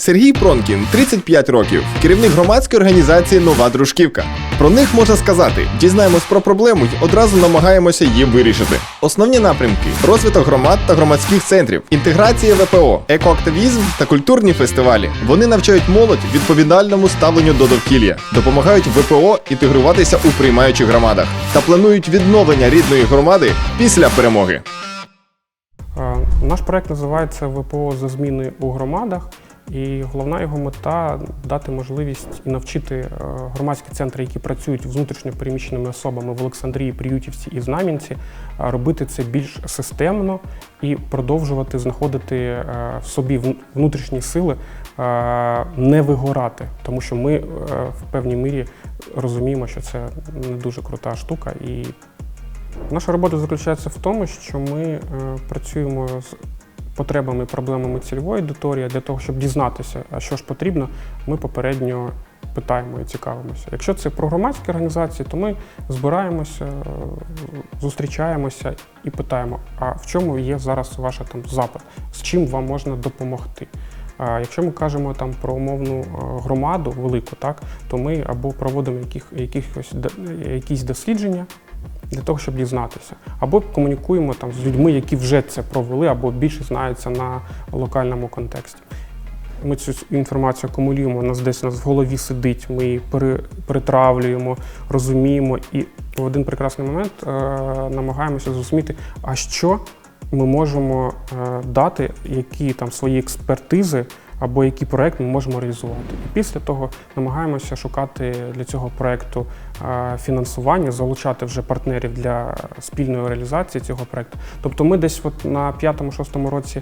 Сергій Пронкін, 35 років, керівник громадської організації Нова Дружківка. Про них можна сказати: дізнаємось про проблему і одразу намагаємося її вирішити. Основні напрямки: розвиток громад та громадських центрів, інтеграція ВПО, екоактивізм та культурні фестивалі. Вони навчають молодь відповідальному ставленню до довкілля, допомагають ВПО інтегруватися у приймаючих громадах та планують відновлення рідної громади після перемоги. Наш проект називається ВПО за зміни у громадах, і головна його мета дати можливість і навчити е, громадські центри, які працюють з внутрішньо переміщеними особами в Олександрії, Приютівці і Знам'янці, е, робити це більш системно і продовжувати знаходити е, в собі внутрішні сили, не вигорати, тому що ми в певній мірі розуміємо, що це не дуже крута штука. І Наша робота заключається в тому, що ми працюємо з потребами проблемами цільової аудиторії для того, щоб дізнатися, а що ж потрібно, ми попередньо питаємо і цікавимося. Якщо це про громадські організації, то ми збираємося, зустрічаємося і питаємо, а в чому є зараз ваш там запит, з чим вам можна допомогти. Якщо ми кажемо там про умовну е, громаду велику, так то ми або проводимо яких, якихось якісь дослідження для того, щоб дізнатися, або комунікуємо там з людьми, які вже це провели, або більше знаються на локальному контексті. Ми цю інформацію акумулюємо, нас десь у нас в голові сидить, ми її перетравлюємо, розуміємо і в один прекрасний момент е, намагаємося зрозуміти, а що ми можемо е, дати, які там свої експертизи або який проект ми можемо реалізувати. І після того намагаємося шукати для цього проекту фінансування, залучати вже партнерів для спільної реалізації цього проекту. Тобто, ми десь от на п'ятому-шостому році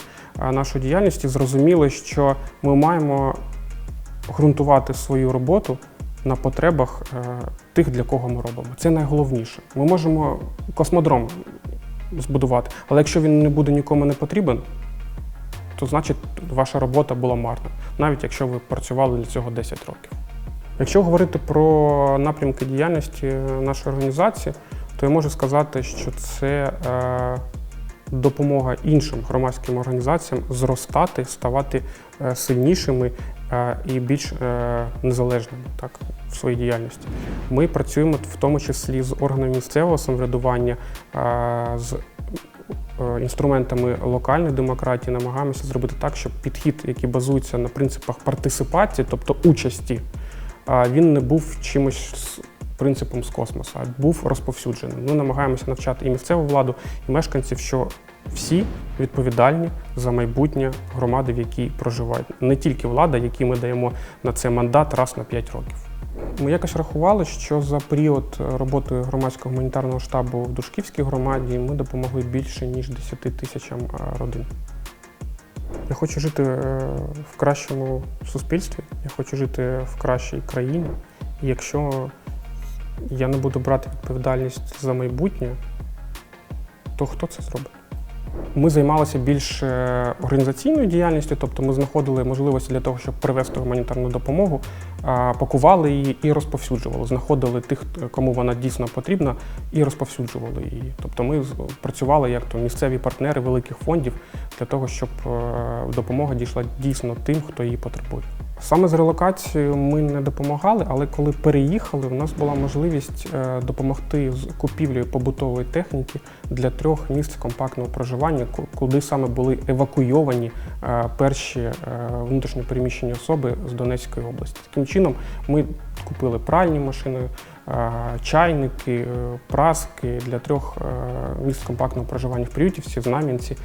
нашої діяльності зрозуміли, що ми маємо ґрунтувати свою роботу на потребах тих, для кого ми робимо. Це найголовніше. Ми можемо космодром збудувати, але якщо він не буде нікому не потрібен, то значить ваша робота була марна, навіть якщо ви працювали для цього 10 років. Якщо говорити про напрямки діяльності нашої організації, то я можу сказати, що це е, допомога іншим громадським організаціям зростати, ставати е, сильнішими е, і більш незалежними так, в своїй діяльності. Ми працюємо в тому числі з органами місцевого самоврядування, з інструментами локальної демократії, намагаємося зробити так, щоб підхід, який базується на принципах партисипації, тобто участі, а він не був чимось принципом з космосу, а був розповсюдженим. Ми намагаємося навчати і місцеву владу, і мешканців, що всі відповідальні за майбутнє громади, в якій проживають. Не тільки влада, якій ми даємо на це мандат раз на 5 років. Ми якось рахували, що за період роботи громадського гуманітарного штабу в Душківській громаді ми допомогли більше ніж 10 тисячам родин. Я хочу жити е, в кращому суспільстві, я хочу жити в кращій країні. І якщо я не буду брати відповідальність за майбутнє, то хто це зробить? Ми займалися більш е, організаційною діяльністю, тобто ми знаходили можливості для того, щоб привезти гуманітарну допомогу, пакували її і розповсюджували. Знаходили тих, кому вона дійсно потрібна, і розповсюджували її. Тобто ми працювали як то місцеві партнери великих фондів для того, щоб е, допомога дійшла дійсно тим, хто її потребує. Саме з релокацією ми не допомагали, але коли переїхали, у нас була можливість е, допомогти з купівлею побутової техніки для трьох місць компактного проживання, куди саме були евакуйовані е, перші е, внутрішньо переміщені особи з Донецької області. Таким чином, ми купили пральні машини, чайники, праски для трьох місць компактного проживання в Приютівці, в Знам'янці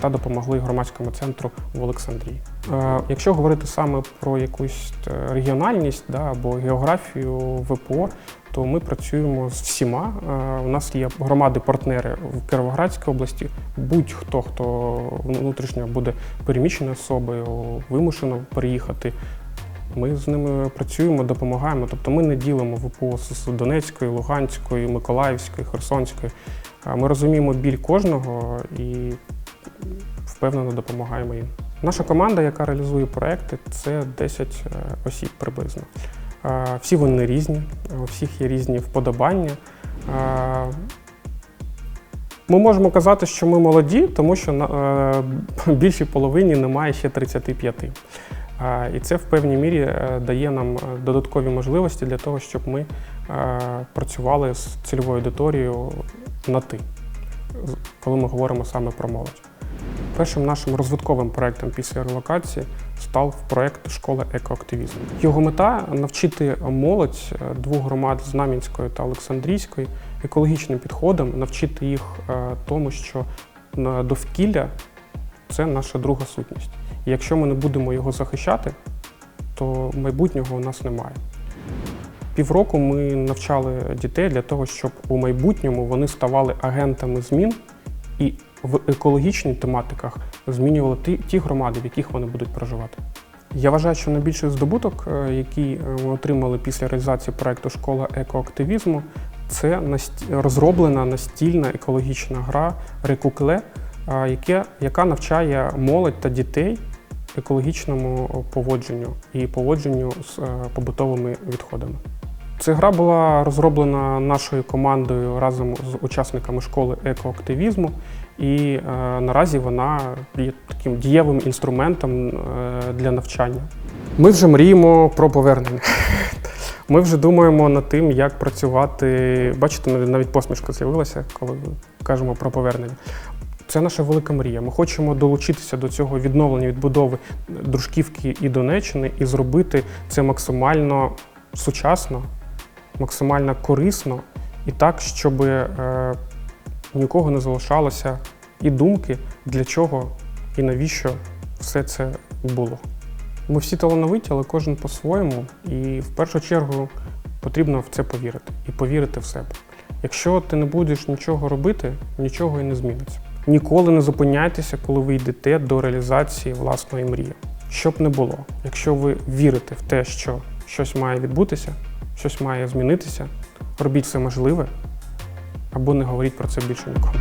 та допомогли громадському центру в Олександрії. Е, Якщо говорити саме про якусь е, регіональність да, або географію ВПО, то ми працюємо з всіма. Е, У нас є громади-партнери в Кіровоградській області. Будь-хто, хто внутрішньо буде переміщеною особою, вимушено переїхати. Ми з ними працюємо, допомагаємо. Тобто ми не ділимо ВПО з Донецької, Луганської, Миколаївської, Херсонської. Ми розуміємо біль кожного і впевнено допомагаємо їм. Наша команда, яка реалізує проекти, це 10 е, осіб приблизно. Е, Всі вони різні, у всіх є різні вподобання. Е, Ми можемо казати, що ми молоді, тому що на більшій половині немає ще 35. І це в певній мірі дає нам додаткові можливості для того, щоб ми працювали з цільовою аудиторією на ти, коли ми говоримо саме про молодь. Першим нашим розвитковим проектом після релокації став проект Школа екоактивізму. Його мета навчити молодь е, двох громад Знам'янської та Олександрійської екологічним підходам, навчити їх е, тому, що на довкілля це наша друга сутність. І якщо ми не будемо його захищати, то майбутнього у нас немає. Півроку ми навчали дітей для того, щоб у майбутньому вони ставали агентами змін і в екологічних тематиках змінювали ті, ті громади, в яких вони будуть проживати. Я вважаю, що найбільший здобуток, е, який е, ми отримали після реалізації проекту Школа екоактивізму, це розроблена настільна екологічна гра Рекукле, е, яка навчає молодь та дітей екологічному поводженню і поводженню з побутовими відходами. Ця гра була розроблена нашою командою разом з учасниками школи екоактивізму, і е, наразі вона є таким дієвим інструментом е, для навчання. Ми вже мріємо про повернення. Ми вже думаємо над тим, як працювати. Бачите, навіть посмішка з'явилася, коли кажемо про повернення. Це наша велика мрія. Ми хочемо долучитися до цього відновлення відбудови дружківки і Донеччини і зробити це максимально сучасно, максимально корисно і так, щоб е, нікого не залишалося і думки, для чого і навіщо все це було. Ми всі талановиті, але кожен по-своєму, і в першу чергу потрібно в це повірити і повірити в себе. Якщо ти не будеш нічого робити, нічого і не зміниться. Ніколи не зупиняйтеся, коли ви йдете до реалізації власної мрії. Щоб не було, якщо ви вірите в те, що щось має відбутися, щось має змінитися, робіть все можливе або не говоріть про це більше нікому.